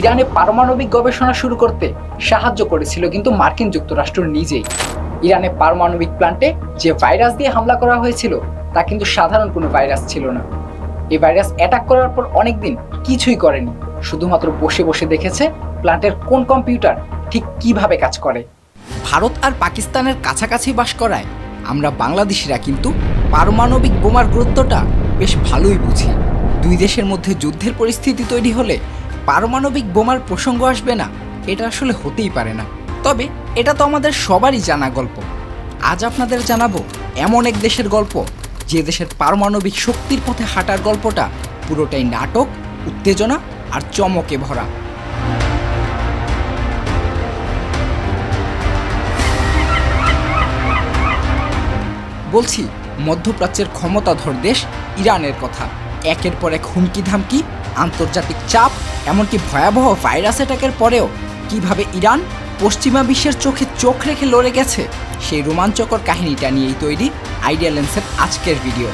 ইরানে পারমাণবিক গবেষণা শুরু করতে সাহায্য করেছিল কিন্তু মার্কিন যুক্তরাষ্ট্র নিজেই। ইরানে পারমাণবিক প্লান্টে যে ভাইরাস দিয়ে হামলা করা হয়েছিল, তা কিন্তু সাধারণ কোনো ভাইরাস ছিল না। এই ভাইরাস অ্যাটাক করার পর অনেকদিন কিছুই করেনি, শুধুমাত্র বসে বসে দেখেছে প্লান্টের কোন কম্পিউটার ঠিক কীভাবে কাজ করে। ভারত আর পাকিস্তানের কাছাকাছি বাস করায় আমরা বাংলাদেশিরা কিন্তু পারমাণবিক বোমার গুরুত্বটা বেশ ভালোই বুঝি। দুই দেশের মধ্যে যুদ্ধের পরিস্থিতি তৈরি হলে পারমাণবিক বোমার প্রসঙ্গ আসবে না, এটা আসলে হতেই পারে না। তবে এটা তো আমাদের সবারই জানা গল্প। আজ আপনাদের জানাব এমন এক দেশের গল্প, যে দেশের পারমাণবিক শক্তির পথে হাঁটার গল্পটা পুরোটাই নাটক, উত্তেজনা আর চমকে ভরা। বলছি, মধ্যপ্রাচ্যের ক্ষমতাধর দেশ ইরানের কথা। একের পর এক হুমকি ধামকি আন্তর্জাতিক চাপ, এমনকি ভয়াবহ ভাইরাস অ্যাটাকের পরেও কীভাবে ইরান পশ্চিমা বিশ্বের চোখে চোখ রেখে লড়ে গেছে, সেই রোমাঞ্চকর কাহিনীটা নিয়েই তৈরি আইডিয়া লেন্সের আজকের ভিডিও।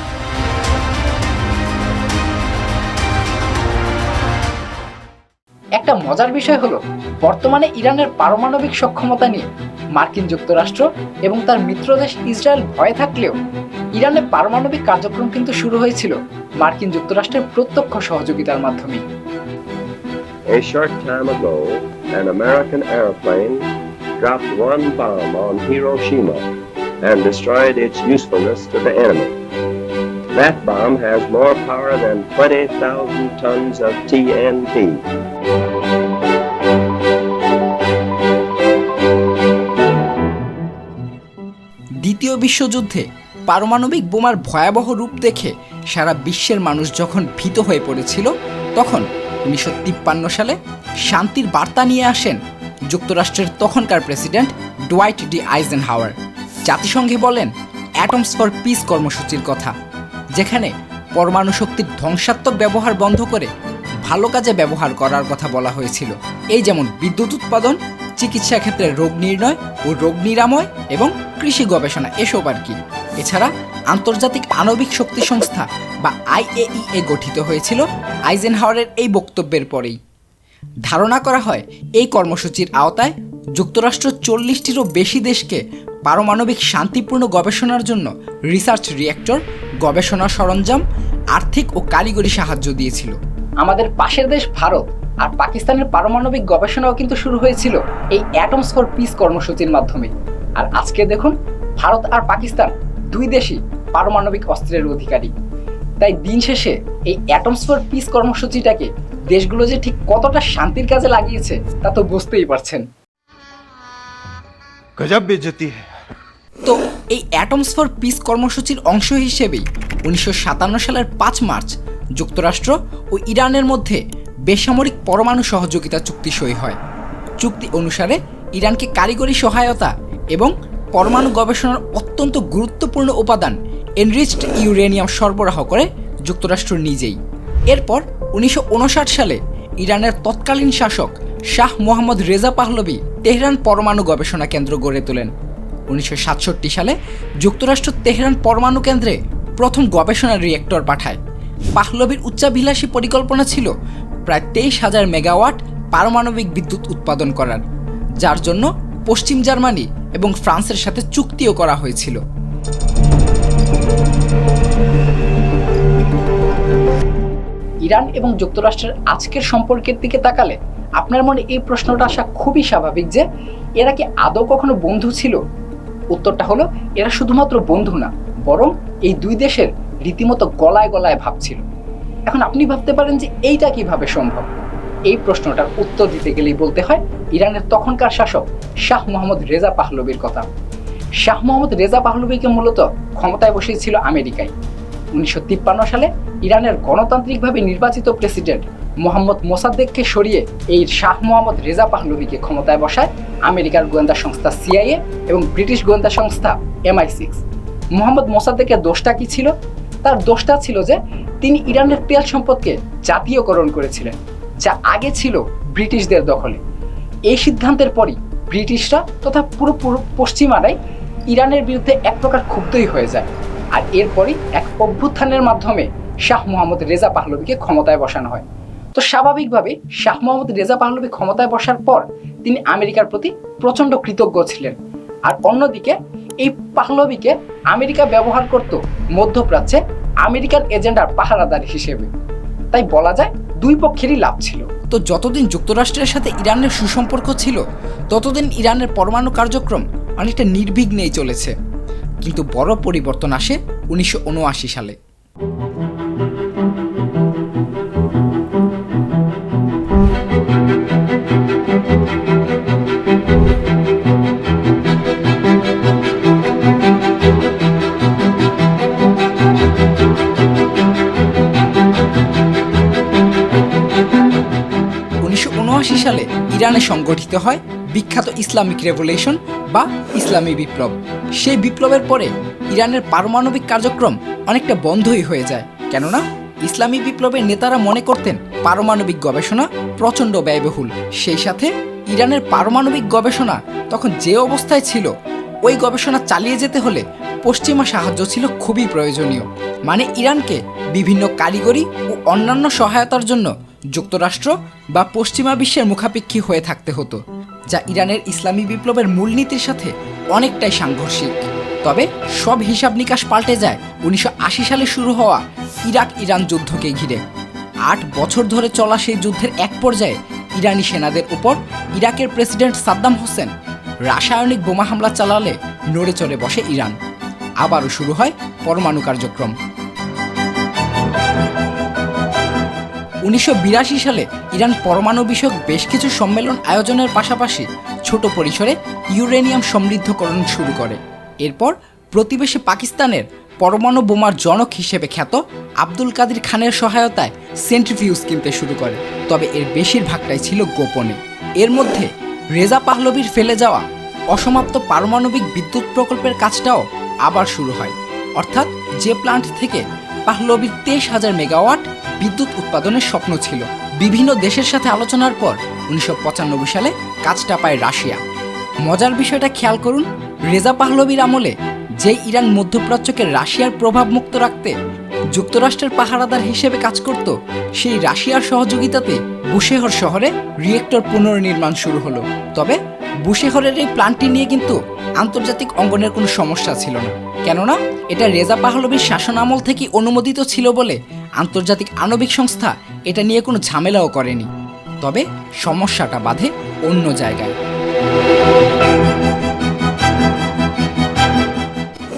একটা মজার বিষয় হলো বর্তমানে ইরানের পারমাণবিক সক্ষমতা নিয়ে মার্কিন যুক্তরাষ্ট্র এবং তার মিত্র দেশ ইসরায়েল ভয়ে থাকলেও ইরানের পারমাণবিক কার্যক্রম কিন্তু শুরু হয়েছিল মার্কিন যুক্তরাষ্ট্রের প্রত্যক্ষ সহযোগিতার মাধ্যমে A short time ago, an American airplane dropped one bomb on Hiroshima and destroyed its usefulness to the enemy. That bomb has more power than 20,000 tons of TNT. দ্বিতীয় বিশ্বযুদ্ধে পারমাণবিক বোমার ভয়াবহ রূপ দেখে সারা বিশ্বের মানুষ যখন ভীত হয়ে পড়েছিল তখন উনিশশো তিপ্পান্ন সালে শান্তির বার্তা নিয়ে আসেন যুক্তরাষ্ট্রের তখনকার প্রেসিডেন্ট ডোয়াইট ডি আইজেন হাওয়ার জাতিসংঘে বলেন অ্যাটমস ফর পিস কর্মসূচির কথা যেখানে পরমাণু শক্তির ধ্বংসাত্মক ব্যবহার বন্ধ করে ভালো কাজে ব্যবহার করার কথা বলা হয়েছিল। এই যেমন বিদ্যুৎ উৎপাদন, চিকিৎসা ক্ষেত্রে রোগ নির্ণয় ও রোগ নিরাময় এবং কৃষি গবেষণা এসব আর কি। এছাড়া আন্তর্জাতিক আণবিক শক্তি সংস্থা বা আইএইএ গঠিত হয়েছিল আইজেনহাওয়ারের এই বক্তব্যের পরেই। ধারণা করা হয় এই কর্মসূচির আওতায় যুক্তরাষ্ট্র চল্লিশটিরও বেশি দেশকে পারমাণবিক শান্তিপূর্ণ গবেষণার জন্য রিসার্চ রিয়েক্টর, গবেষণা সরঞ্জাম, আর্থিক ও কারিগরি সাহায্য দিয়েছিল। আমাদের পাশের দেশ ভারত আর পাকিস্তানের পারমাণবিক গবেষণাও কিন্তু শুরু হয়েছিল এই অ্যাটমস ফর পিস কর্মসূচির মাধ্যমে। আর আজকে দেখুন, ভারত আর পাকিস্তান দুই দেশই পারমাণবিক অস্ত্রের অধিকারী। তাই দিন শেষে এই অ্যাটমস ফর পিস কর্মসূচিটাকে দেশগুলো যে ঠিক কতটা শান্তির কাজে লাগিয়েছে তা তো বুঝতেই পারছেন। গজব বেজতি। হ্যাঁ তো এই অ্যাটমস ফর পিস কর্মসূচির অংশ হিসেবেই উনিশশো সাতান্ন সালের পাঁচ মার্চ যুক্তরাষ্ট্র ও ইরানের মধ্যে বেসামরিক পরমাণু সহযোগিতা চুক্তি সই হয়। চুক্তি অনুসারে ইরানকে কারিগরি সহায়তা এবং পরমাণু গবেষণার অত্যন্ত গুরুত্বপূর্ণ উপাদান এনরিচড ইউরেনিয়াম সরবরাহ করে যুক্তরাষ্ট্র নিজেই। এরপর উনিশশো উনষাট সালে ইরানের তৎকালীন শাসক Shah Mohammad Reza Pahlavi Tehran পরমাণু গবেষণা কেন্দ্র গড়ে তোলেন। উনিশশো সাতষট্টি সালে যুক্তরাষ্ট্র তেহরান পরমাণু কেন্দ্রে প্রথম গবেষণা রিয়েক্টর পাঠায়। পাহলবির উচ্চাভিলাষী পরিকল্পনা ছিল প্রায় তেইশ হাজার মেগাওয়াট পারমাণবিক বিদ্যুৎ উৎপাদন করার, যার জন্য পশ্চিম জার্মানি এবং ফ্রান্সের সাথে চুক্তিও করা হয়েছিল। ইরান এবং যুক্তরাষ্ট্রের আজকের সম্পর্কের দিকে তাকালে আপনার মনে এই প্রশ্নটা আসা খুবই স্বাভাবিক যে, এরা কি আদৌ কখনো বন্ধু ছিল উত্তরটা হলো, এরা শুধুমাত্র বন্ধু না, বরং এই দুই দেশের রীতিমতো গলায় গলায় ভাবছিল। এখন আপনি ভাবতে পারেন যে এইটা কীভাবে সম্ভব? এই প্রশ্নটার উত্তর দিতে গেলেই বলতে হয়, ইরানের তখনকার শাসক শাহ মোহাম্মদ রেজা পাহলবির কথা। শাহ মোহাম্মদ রেজা পাহলবিকে মূলত ক্ষমতায় বসিয়েছিল আমেরিকায়। উনিশশো তিপ্পান্ন সালে ইরানের গণতান্ত্রিকভাবে নির্বাচিত প্রেসিডেন্ট মোহাম্মদ মোসাদ্দেককে সরিয়ে এই শাহ মোহাম্মদ রেজা পাহলভিকে ক্ষমতায় বসায় আমেরিকার গোয়েন্দা সংস্থা সিআইএ এবং ব্রিটিশ গোয়েন্দা সংস্থা এমআই সিক্স। মোহাম্মদ মোসাদ্দেকের দোষটা কি ছিল? তার দোষটা ছিল যে তিনি ইরানের তেল সম্পদকে জাতীয়করণ করেছিলেন, যা আগে ছিল ব্রিটিশদের দখলে। এই সিদ্ধান্তের পরই ব্রিটিশরা তথা পুরো পুরো পশ্চিমারাই ইরানের বিরুদ্ধে এক প্রকার ক্ষুব্ধই হয়ে যায়। আর এরপরই এক অভ্যুত্থানের মাধ্যমে শাহ মোহাম্মদ রেজা পাহলভিকে ক্ষমতায় বসানো হয়। তো স্বাভাবিকভাবে শাহ মোহাম্মদ রেজা পাহলভি ক্ষমতায় বসার পর তিনি আমেরিকার প্রতি প্রচণ্ড কৃতজ্ঞ ছিলেন। আর অন্যদিকে এই পাহলভিকে আমেরিকা ব্যবহার করত মধ্যপ্রাচ্যে আমেরিকার এজেন্ডার পাহারাদার হিসেবে। তাই বলা যায় দুই পক্ষেরই লাভ ছিল। তো যতদিন যুক্তরাষ্ট্রের সাথে ইরানের সুসম্পর্ক ছিল, ততদিন ইরানের পরমাণু কার্যক্রম অনেকটা নির্বিঘ্নেই চলেছে। কিন্তু বড় পরিবর্তন আসে উনিশশো উনআশি সালে। ইরানে সংগঠিত হয় বিখ্যাত ইসলামিক রেভলিউশন বা ইসলামী বিপ্লব। সেই বিপ্লবের পরে ইরানের পারমাণবিক কার্যক্রম অনেকটা বন্ধই হয়ে যায়। কেননা ইসলামী বিপ্লবের নেতারা মনে করতেন পারমাণবিক গবেষণা প্রচণ্ড ব্যয়বহুল। সেই সাথে ইরানের পারমাণবিক গবেষণা তখন যে অবস্থায় ছিল, ওই গবেষণা চালিয়ে যেতে হলে পশ্চিমা সাহায্য ছিল খুবই প্রয়োজনীয়। মানে ইরানকে বিভিন্ন কারিগরি ও অন্যান্য সহায়তার জন্য যুক্তরাষ্ট্র বা পশ্চিমা বিশ্বের মুখাপেক্ষী হয়ে থাকতে হতো, যা ইরানের ইসলামী বিপ্লবের মূলনীতির সাথে অনেকটাই সাংঘর্ষিক। তবে সব হিসাব নিকাশ পাল্টে যায় উনিশশো আশি সালে শুরু হওয়া ইরাক ইরান যুদ্ধকে ঘিরে। আট বছর ধরে চলা সেই যুদ্ধের এক পর্যায়ে ইরানি সেনাদের উপর ইরাকের প্রেসিডেন্ট সাদ্দাম হোসেন রাসায়নিক বোমা হামলা চালালে নড়ে চড়ে বসে ইরান। আবারও শুরু হয় পরমাণু কার্যক্রম। উনিশশো বিরাশি সালে ইরান পরমাণু বিষয়ক বেশ কিছু সম্মেলন আয়োজনের পাশাপাশি ছোট পরিসরে ইউরেনিয়াম সমৃদ্ধকরণ শুরু করে। এরপর প্রতিবেশী পাকিস্তানের পরমাণু বোমার জনক হিসেবে খ্যাত আব্দুল কাদির খানের সহায়তায় সেন্ট্রিফিউজ কিনতে শুরু করে। তবে এর বেশিরভাগটাই ছিল গোপনে। এর মধ্যে রেজা পাহলবির ফেলে যাওয়া অসমাপ্ত পারমাণবিক বিদ্যুৎ প্রকল্পের কাজটাও আবার শুরু হয়। অর্থাৎ যে প্লান্ট থেকে পাহলবির তেইশ হাজার মেগাওয়াট বিদ্যুৎ উৎপাদনের স্বপ্ন ছিল। বিভিন্ন দেশের সাথে আলোচনার পর উনিশশো পঁচানব্বই সালে কাজটা পায় রাশিয়া। মজার বিষয়টা খেয়াল করুন, রেজা পাহলবির আমলে যে ইরান মধ্যপ্রাচ্যকে রাশিয়ার প্রভাব মুক্ত রাখতে যুক্তরাষ্ট্রের পাহারাদার হিসেবে কাজ করত, সেই রাশিয়ার সহযোগিতাতে বুশেহর শহরে রিয়েক্টর পুনর্নির্মাণ শুরু হলো। তবে বুশেহরের এই প্ল্যান্টটি নিয়ে কিন্তু আন্তর্জাতিক অঙ্গনের কোনো সমস্যা ছিল না। কেননা, এটা রেজা পাহলবির শাসন আমল থেকে অনুমোদিত ছিল বলে আন্তর্জাতিক আণবিক সংস্থা এটা নিয়ে কোনো ঝামেলাও করেনি। তবে সমস্যাটা বাধে অন্য জায়গায়।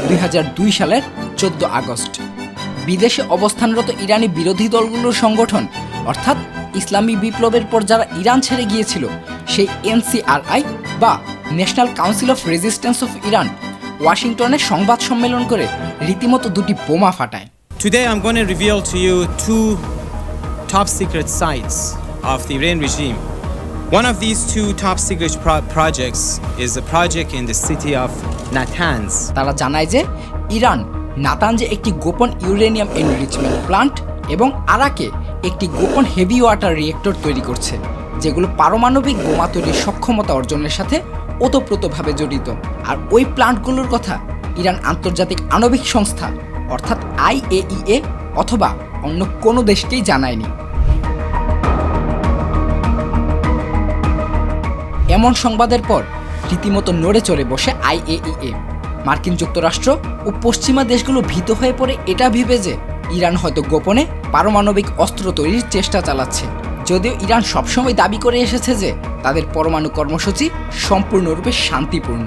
দুই হাজার দুই সালের চোদ্দ আগস্ট, বিদেশে অবস্থানরত ইরানি বিরোধী দলগুলোর সংগঠন, অর্থাৎ ইসলামী বিপ্লবের পর যারা ইরান ছেড়ে গিয়েছিল, সেই এনসিআরআই বা national council of resistance of Iran ওয়াশিংটনে সংবাদ সম্মেলন করে রীতিমতো দুটি বোমা ফাটায় Today I'm going to reveal to you two top secret sites of the Iran regime. One of these two top secret pro- projects is a project in the city of Natanz. তারা জানায় যে Iran নাতানজে একটি গোপন uranium enrichment plant এবং আরাকে একটি গোপন heavy water reactor তৈরি করছে যেগুলো পারমাণবিক বোমা তৈরির সক্ষমতা অর্জনের সাথে ওতপ্রোতভাবে জড়িত। আর ওই প্লান্টগুলোর কথা ইরান আন্তর্জাতিক আণবিক সংস্থা, অর্থাৎ আইএইএ অথবা অন্য কোনো দেশকেই জানায়নি। এমন সংবাদের পর রীতিমতো নড়ে চড়ে বসে আইএইএ মার্কিন যুক্তরাষ্ট্র ও পশ্চিমা দেশগুলো ভীত হয়ে পড়ে এটা ভেবে যে ইরান হয়তো গোপনে পারমাণবিক অস্ত্র তৈরির চেষ্টা চালাচ্ছে। যদিও ইরান সবসময় দাবি করে এসেছে যে তাদের পরমাণু কর্মসূচি সম্পূর্ণরূপে শান্তিপূর্ণ।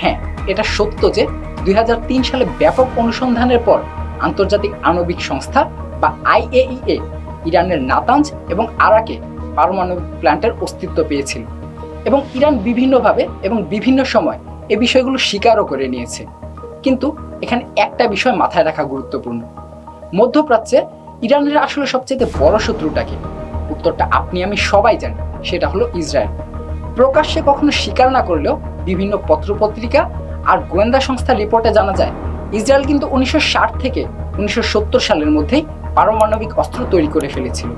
হ্যাঁ এটা সত্য যে দুই হাজার তিন সালে ব্যাপক অনুসন্ধানের পর আন্তর্জাতিক আণবিক সংস্থা বা আইএইএ ইরানের নাতাঞ্জ এবং আরাকে পারমাণবিক প্ল্যান্টের অস্তিত্ব পেয়েছিল এবং ইরান বিভিন্নভাবে এবং বিভিন্ন সময় এ বিষয়গুলো স্বীকারও করে নিয়েছে। কিন্তু এখানে একটা বিষয় মাথায় রাখা গুরুত্বপূর্ণ। মধ্যপ্রাচ্যে ইরানের আসলে সবচেয়ে বড় শত্রুটাকে উত্তরটা আপনি আমি সবাই জানি। সেটা হলো ইসরায়েল। প্রকাশ্যে কখনো স্বীকার না করলেও বিভিন্ন পত্রপত্রিকা আর গোয়েন্দা সংস্থার রিপোর্টে জানা যায়, ইসরায়েল কিন্তু উনিশশো থেকে উনিশশো সালের মধ্যেই পারমাণবিক অস্ত্র তৈরি করে ফেলেছিল।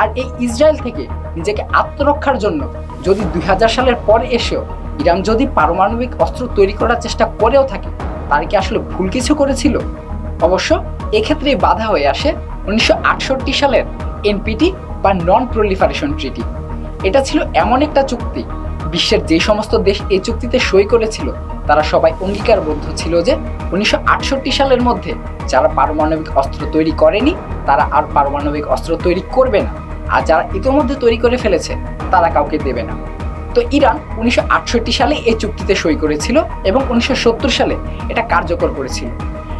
আর এই ইসরায়েল থেকে নিজেকে আত্মরক্ষার জন্য যদি দুই হাজার সালের পরে এসেও ইরান যদি পারমাণবিক অস্ত্র তৈরি করার চেষ্টা করেও থাকে, তার কি আসলে ভুল কিছু করেছিল? অবশ্য এক্ষেত্রেই বাধা হয়ে আসে উনিশশো আটষট্টি সালের এনপিটি বা নন প্রলিফারেশন ট্রিটি। এটা ছিল এমন একটা চুক্তি। বিশ্বের যে সমস্ত দেশ এই চুক্তিতে সই করেছিল, তারা সবাই অঙ্গীকারবদ্ধ ছিল যে উনিশশো আটষট্টি সালের মধ্যে যারা পারমাণবিক অস্ত্র তৈরি করেনি, তারা আর পারমাণবিক অস্ত্র তৈরি করবে না। আর যারা ইতোমধ্যে তৈরি করে ফেলেছে, তারা কাউকে দেবে না। তো ইরান উনিশশো আটষট্টি সালে এই চুক্তিতে সই করেছিল এবং উনিশশো সত্তর সালে এটা কার্যকর করেছিল।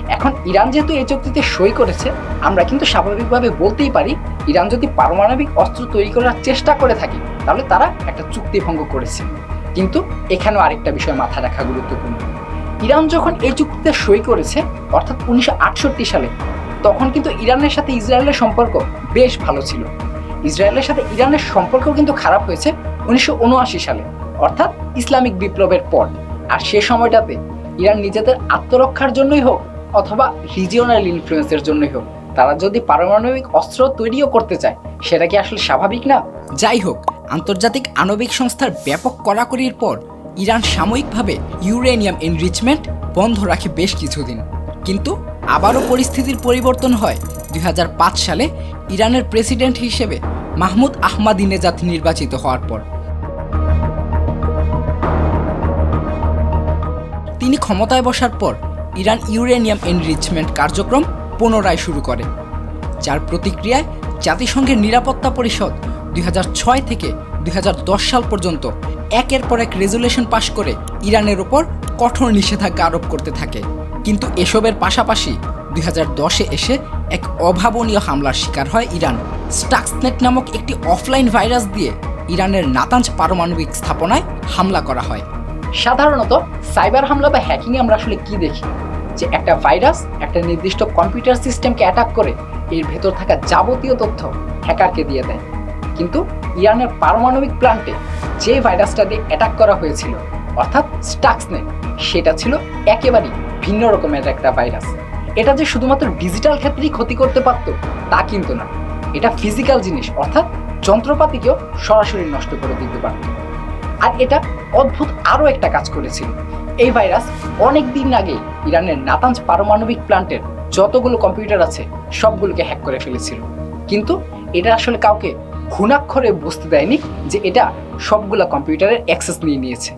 এখন ইরান যেহেতু এই চুক্তিতে সই করেছে, আমরা কিন্তু স্বাভাবিকভাবে বলতেই পারি, ইরান যদি পারমাণবিক অস্ত্র তৈরি করার চেষ্টা করে থাকে, তাহলে তারা একটা চুক্তি ভঙ্গ করেছে। কিন্তু এখানেও আরেকটা বিষয় মাথায় রাখা গুরুত্বপূর্ণ। ইরান যখন এই চুক্তিতে সই করেছে, অর্থাৎ উনিশশো আটষট্টি সালে, তখন কিন্তু ইরানের সাথে ইসরায়েলের সম্পর্ক বেশ ভালো ছিল। ইসরায়েলের সাথে ইরানের সম্পর্ক কিন্তু খারাপ হয়েছে উনিশশো উনআশি সালে, অর্থাৎ ইসলামিক বিপ্লবের পর। আর সে সময়টাতে ইরান নিজেদের আত্মরক্ষার জন্যই হোক অথবা রিজিওনাল ইনফ্লুয়েন্সের জন্যই হোক। তারা যদি পারমাণবিক অস্ত্র তৈরিও করতে চায়, সেটা কি আসলে স্বাভাবিক না? যাই হোক, আন্তর্জাতিক আণবিক সংস্থার ব্যাপক কড়াকড়ির পর ইরান সাময়িকভাবে ইউরেনিয়াম এনরিচমেন্ট বন্ধ রাখে বেশ কিছুদিন। কিন্তু আবারও পরিস্থিতির পরিবর্তন হয়। দুই হাজার পাঁচ সালে ইরানের প্রেসিডেন্ট হিসেবে মাহমুদ আহমাদিনেজাদ নির্বাচিত হওয়ার পর। তিনি ক্ষমতায় বসার পর ইরান ইউরেনিয়াম এনরিচমেন্ট কার্যক্রম পুনরায় শুরু করে, যার প্রতিক্রিয়ায় জাতিসংঘের নিরাপত্তা পরিষদ দুই হাজার ছয় থেকে দুই হাজার দশ সাল পর্যন্ত একের পর এক রেজুলেশন পাশ করে ইরানের ওপর কঠোর নিষেধাজ্ঞা আরোপ করতে থাকে। কিন্তু এসবের পাশাপাশি দুই এসে এক অভাবনীয় হামলার শিকার হয় ইরান। স্টাক্সনেট নামক একটি অফলাইন ভাইরাস দিয়ে ইরানের নাতাঞ্জ পারমাণবিক স্থাপনায় হামলা করা হয়। সাধারণত সাইবার হামলা বা হ্যাকিংয়ে আমরা আসলে কি দেখি? যে একটা ভাইরাস একটা নির্দিষ্ট কম্পিউটার সিস্টেমকে অ্যাটাক করে, এর ভেতর থাকা যাবতীয় তথ্য হ্যাকারকে দিয়ে দেয়। কিন্তু ইরানের পারমাণবিক প্ল্যান্টে যে ভাইরাসটা দিয়ে অ্যাটাক করা হয়েছিল, অর্থাৎ স্টাক্সনেট সেটা ছিল একেবারেই ভিন্ন রকমের একটা ভাইরাস। এটা যে শুধুমাত্র ডিজিটাল ক্ষেত্রেই ক্ষতি করতে পারতো, তা কিন্তু না। এটা ফিজিক্যাল জিনিস, অর্থাৎ যন্ত্রপাতিকেও সরাসরি নষ্ট করে দিতে পারত। আর এটা অদ্ভুত আরও একটা কাজ করেছিল। এই ভাইরাস অনেক দিন আগে ইরানের নাতাঞ্জ পারমাণবিক প্ল্যান্টের যতগুলো কম্পিউটার আছে, সবগুলোকে হ্যাক করে ফেলেছিল। কিন্তু এটা আসলে কাউকে ঘুণাক্ষরে বুঝতে দেয়নি যে এটা সবগুলো কম্পিউটারের অ্যাক্সেস নিয়ে নিয়েছে।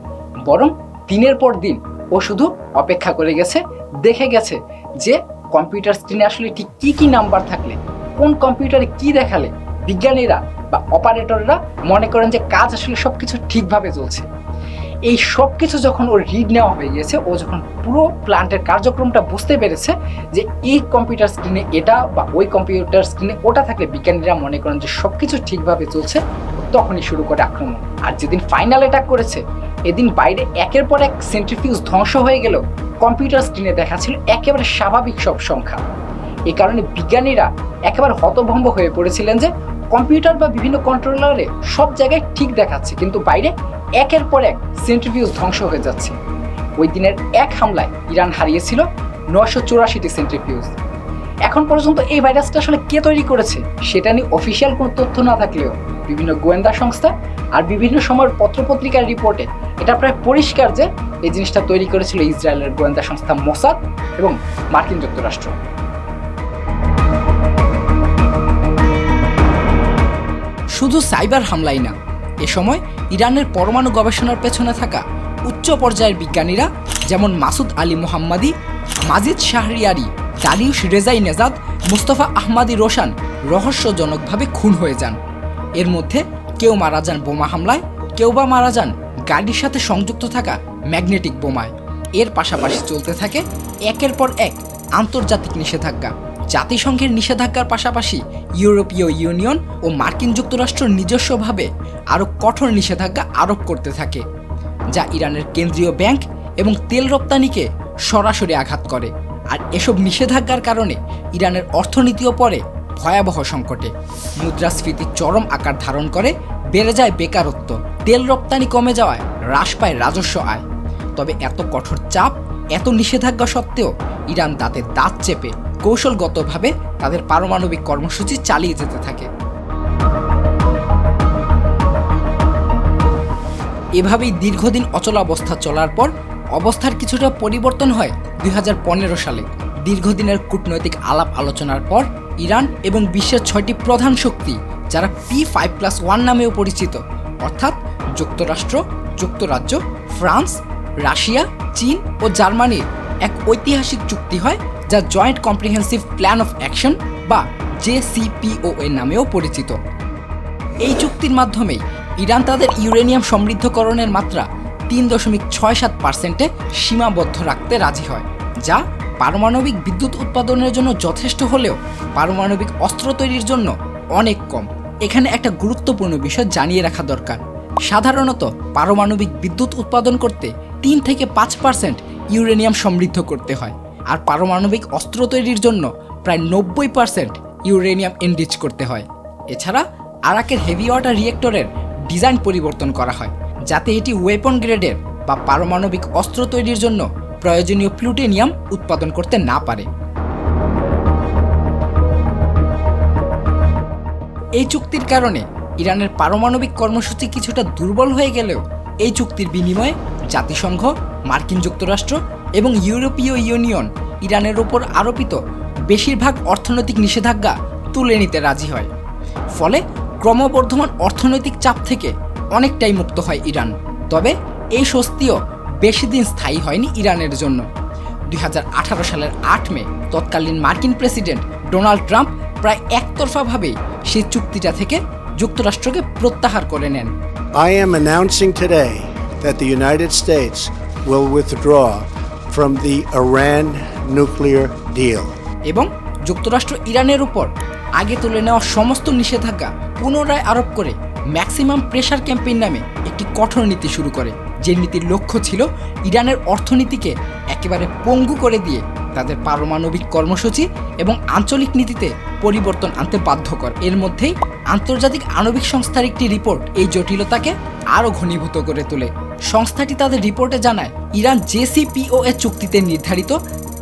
বরং দিনের পর দিন ও শুধু অপেক্ষা করে গেছে, দেখে গেছে যে কম্পিউটার স্ক্রিনে আসলে ঠিক কী কী নাম্বার থাকলে, কোন কম্পিউটারে কি দেখালে বিজ্ঞানীরা বা অপারেটররা মনে করেন যে কাজ আসলে সব কিছু ঠিকভাবে চলছে। এই সব কিছু যখন ওর রিড নেওয়া হয়ে গিয়েছে, ও যখন পুরো প্ল্যান্টের কার্যক্রমটা বুঝতে পেরেছে যে এই কম্পিউটার স্ক্রিনে এটা বা ওই কম্পিউটার স্ক্রিনে ওটা থাকলে বিজ্ঞানীরা মনে করেন যে সব কিছু ঠিকভাবে চলছে, তখনই শুরু করে আক্রমণ। আর যেদিন ফাইনাল অ্যাটাক করেছে, এদিন বাইরে একের পর এক সেন্ট্রিফিউজ ধ্বংস হয়ে গেল কম্পিউটার স্ক্রিনে দেখা ছিল একেবারে স্বাভাবিক সব সংখ্যা। এই কারণে বিজ্ঞানীরা একেবারে হতভম্ব হয়ে পড়েছিলেন যে কম্পিউটার বা বিভিন্ন কন্ট্রোলারে সব জায়গায় ঠিক দেখাচ্ছে, কিন্তু বাইরে একের পর এক সেন্ট্রিফিউজ ধ্বংস হয়ে যাচ্ছে। ওই দিনের এক হামলায় ইরান হারিয়েছিল নয়শো চৌরাশিটি সেন্ট্রিফিউজ এখন পর্যন্ত এই ভাইরাসটা আসলে কে তৈরি করেছে, সেটা নিয়ে অফিসিয়াল কোনো তথ্য না থাকলেও বিভিন্ন গোয়েন্দা সংস্থা আর বিভিন্ন সময়ের পত্রপত্রিকার রিপোর্টে এটা প্রায় পরিষ্কার যে এই জিনিসটা তৈরি করেছিল ইসরায়েলের গোয়েন্দা সংস্থা মোসাদ এবং মার্কিন যুক্তরাষ্ট্র। শুধু সাইবার হামলাই না, এ সময় ইরানের পরমাণু গবেষণার পেছনে থাকা উচ্চ পর্যায়ের বিজ্ঞানীরা যেমন Masoud Ali Mohammadi, Majid Shahriari Dariush Rezaeinejad, Mostafa Ahmadi Roshan রহস্যজনকভাবে খুন হয়ে যান। এর মধ্যে কেউ মারা যান বোমা হামলায়, কেউ বা মারা যান গাড়ির সাথে সংযুক্ত থাকা ম্যাগনেটিক বোমায়। এর পাশাপাশি চলতে থাকে একের পর এক আন্তর্জাতিক নিষেধাজ্ঞা। জাতিসংঘের নিষেধাজ্ঞার পাশাপাশি ইউরোপীয় ইউনিয়ন ও মার্কিন যুক্তরাষ্ট্র নিজস্বভাবে আরও কঠোর নিষেধাজ্ঞা আরোপ করতে থাকে, যা ইরানের কেন্দ্রীয় ব্যাংক এবং তেল রপ্তানিকে সরাসরি আঘাত করে। আর এসব নিষেধাজ্ঞার কারণে ইরানের অর্থনীতিও পড়ে ভয়াবহ সংকটে। মুদ্রাস্ফীতি চরম আকার ধারণ করে, বেড়ে যায় বেকারত্ব। তেল রপ্তানি কমে যাওয়ায় হ্রাস পায় রাজস্ব আয়। তবে এত কঠোর চাপ, এত নিষেধাজ্ঞা সত্ত্বেও ইরান তাতে দাঁত চেপে কৌশলগতভাবে তাদের পারমাণবিক কর্মসূচি চালিয়ে যেতে থাকে। এভাবেই দীর্ঘদিন অচলাবস্থা চলার পর অবস্থার কিছুটা পরিবর্তন হয় দুই হাজার পনেরো সালে। দীর্ঘদিনের কূটনৈতিক আলাপ আলোচনার পর ইরান এবং বিশ্বের ছয়টি প্রধান শক্তি, যারা পি ফাইভ প্লাস ওয়ান নামেও পরিচিত, অর্থাৎ যুক্তরাষ্ট্র, যুক্তরাজ্য, ফ্রান্স, রাশিয়া, চীন ও জার্মানির এক ঐতিহাসিক চুক্তি হয় যা joint comprehensive plan of action বা জেসিপিও এর নামেও পরিচিত। এই চুক্তির মাধ্যমেই ইরান তাদের ইউরেনিয়াম সমৃদ্ধকরণের মাত্রা তিন দশমিক ছয় সাত পার্সেন্টে সীমাবদ্ধ রাখতে রাজি হয়, যা পারমাণবিক বিদ্যুৎ উৎপাদনের জন্য যথেষ্ট হলেও পারমাণবিক অস্ত্র তৈরির জন্য অনেক কম। এখানে একটা গুরুত্বপূর্ণ বিষয় জানিয়ে রাখা দরকার। সাধারণত পারমাণবিক বিদ্যুৎ উৎপাদন করতে তিন থেকে পাঁচ পার্সেন্ট ইউরেনিয়াম সমৃদ্ধ করতে হয়। আর পারমাণবিক অস্ত্র তৈরির জন্য প্রায় নব্বই পার্সেন্ট ইউরেনিয়াম এনরিচ করতে হয়। এছাড়া আরাকের হেভি ওয়াটার রিয়েক্টরের ডিজাইন পরিবর্তন করা হয়, যাতে এটি ওয়েপন গ্রেডের বা পারমাণবিক অস্ত্র তৈরির জন্য প্রয়োজনীয় প্লুটেনিয়াম উৎপাদন করতে না পারে। এই চুক্তির কারণে ইরানের পারমাণবিক কর্মসূচি কিছুটা দুর্বল হয়ে গেলেও এই চুক্তির বিনিময়ে জাতিসংঘ, মার্কিন যুক্তরাষ্ট্র এবং ইউরোপীয় ইউনিয়ন ইরানের ওপর আরোপিত বেশিরভাগ অর্থনৈতিক নিষেধাজ্ঞা তুলে নিতে রাজি হয়। ফলে ক্রমবর্ধমান অর্থনৈতিক চাপ থেকে অনেকটাই মুক্ত হয় ইরান। তবে এই স্বস্তিও বেশি দিন স্থায়ী হয়নি ইরানের জন্য। দু হাজার আঠারো সালের আট মে তৎকালীন মার্কিন প্রেসিডেন্ট ডোনাল্ড ট্রাম্প প্রায় একতরফাভাবেই সেই চুক্তিটা থেকে যুক্তরাষ্ট্রকে প্রত্যাহার করে নেন। I am announcing today that the United States will withdraw from the Iran nuclear deal. এবং যুক্তরাষ্ট্র ইরানের উপর আগে তুলে নেওয়া সমস্ত নিষেধাজ্ঞা পুনরায় আরোপ করে ম্যাক্সিমাম প্রেশার ক্যাম্পেইন নামে একটি কঠোর নীতি শুরু করে। যে নীতির লক্ষ্য ছিল ইরানের অর্থনীতিকে একেবারে পঙ্গু করে দিয়ে তাদের পারমাণবিক কর্মসূচি এবং আঞ্চলিক নীতিতে পরিবর্তন আনতে বাধ্য কর এর মধ্যেই আন্তর্জাতিক আণবিক সংস্থার একটি রিপোর্ট এই জটিলতাকে আরও ঘনীভূত করে তোলে। সংস্থাটি তাদের রিপোর্টে জানায়, ইরান জেসিপিও এর চুক্তিতে নির্ধারিত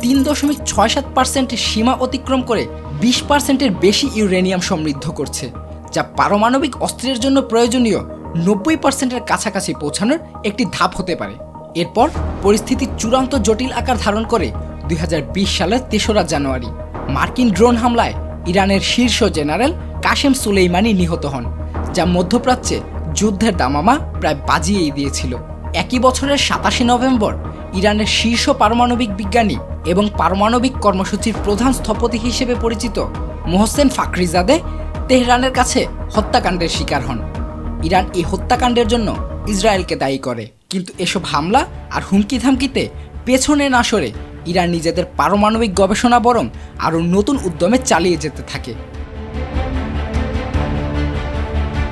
তিন দশমিক ছয় সাত পার্সেন্টের সীমা অতিক্রম করে বিশ পার্সেন্টের বেশি ইউরেনিয়াম সমৃদ্ধ করছে, যা পারমাণবিক অস্ত্রের জন্য প্রয়োজনীয় নব্বই পার্সেন্টের কাছাকাছি পৌঁছানোর একটি ধাপ হতে পারে। এরপর পরিস্থিতি চূড়ান্ত জটিল আকার ধারণ করে দুই হাজার বিশ সালের তেসরা জানুয়ারি। মার্কিন ড্রোন হামলায় ইরানের শীর্ষ জেনারেল কাশেম সুলেইমানি নিহত হন, যা মধ্যপ্রাচ্যে যুদ্ধের দামামা প্রায় বাজিয়েই দিয়েছিল। একই বছরের সাতাশে নভেম্বর, ইরানের শীর্ষ পারমাণবিক বিজ্ঞানী এবং পারমাণবিক কর্মসূচির প্রধান স্থপতি হিসেবে পরিচিত মোহসেন ফাকরিজাদে তেহরানের কাছে হত্যাকাণ্ডের শিকার হন। ইরান এই হত্যাকাণ্ডের জন্য ইসরায়েলকে দায়ী করে। কিন্তু এসব হামলা আর হুমকি ধামকিতে পেছনে না সরে ইরান নিজেদের পারমাণবিক গবেষণা বরং আরও নতুন উদ্যমে চালিয়ে যেতে থাকে।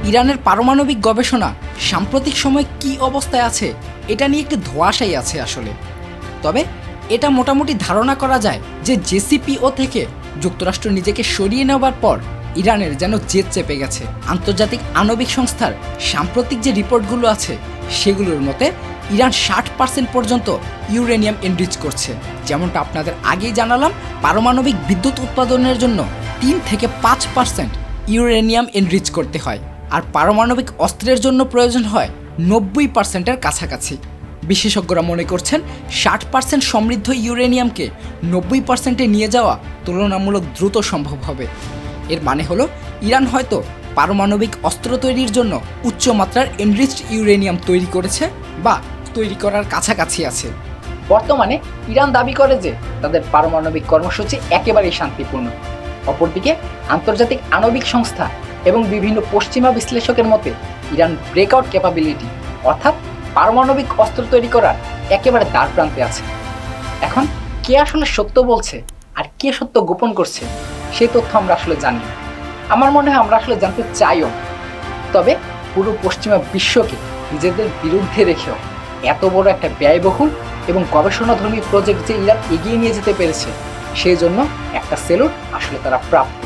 ইরানের পারমাণবিক গবেষণা সাম্প্রতিক সময় কি অবস্থায় আছে, এটা নিয়ে একটু ধোঁয়াশাই আছে আসলে। তবে এটা মোটামুটি ধারণা করা যায় যে জেসিপিও থেকে যুক্তরাষ্ট্র নিজেকে সরিয়ে নেওয়ার পর ইরানের যেন জেদ চেপে গেছে। আন্তর্জাতিক আণবিক সংস্থার সাম্প্রতিক যে রিপোর্টগুলো আছে, সেগুলোর মতে ইরান ষাট পার্সেন্ট পর্যন্ত ইউরেনিয়াম এনরিচ করছে। যেমনটা আপনাদের আগেই জানালাম, পারমাণবিক বিদ্যুৎ উৎপাদনের জন্য তিন থেকে পাঁচ পার্সেন্ট ইউরেনিয়াম এনরিচ করতে হয়। আর পারমাণবিক অস্ত্রের জন্য প্রয়োজন হয় নব্বই পার্সেন্টের কাছাকাছি। বিশেষজ্ঞরা মনে করছেন ষাট পার্সেন্ট সমৃদ্ধ ইউরেনিয়ামকে নব্বই পার্সেন্টে নিয়ে যাওয়া তুলনামূলক দ্রুত সম্ভব হবে। এর মানে হলো ইরান হয়তো পারমাণবিক অস্ত্র তৈরির জন্য উচ্চমাত্রার এনরিচড ইউরেনিয়াম তৈরি করেছে বা তৈরি করার কাছাকাছি আছে। বর্তমানে ইরান দাবি করে যে তাদের পারমাণবিক কর্মসূচি একেবারেই শান্তিপূর্ণ। অপরদিকে আন্তর্জাতিক আণবিক সংস্থা এবং বিভিন্ন পশ্চিমা বিশ্লেষকের মতে ইরান ব্রেকআউট ক্যাপাবিলিটি অর্থাৎ পারমাণবিক অস্ত্র তৈরি করার একেবারে দ্বার প্রান্তে আছে। এখন কে আসলে সত্য বলছে আর কে সত্য গোপন করছে, সেই তথ্য আমরা আসলে জানি। আমার মনে হয় আমরা আসলে জানতে চাইও তবে পুরো পশ্চিমা বিশ্বকে নিজেদের বিরুদ্ধে রেখেও এত বড় একটা ব্যয়বহুল এবং গবেষণাধর্মী প্রজেক্ট যে ইরান এগিয়ে নিয়ে যেতে পেরেছে, সেই জন্য একটা সেলুট আসলে তারা প্রাপ্ত।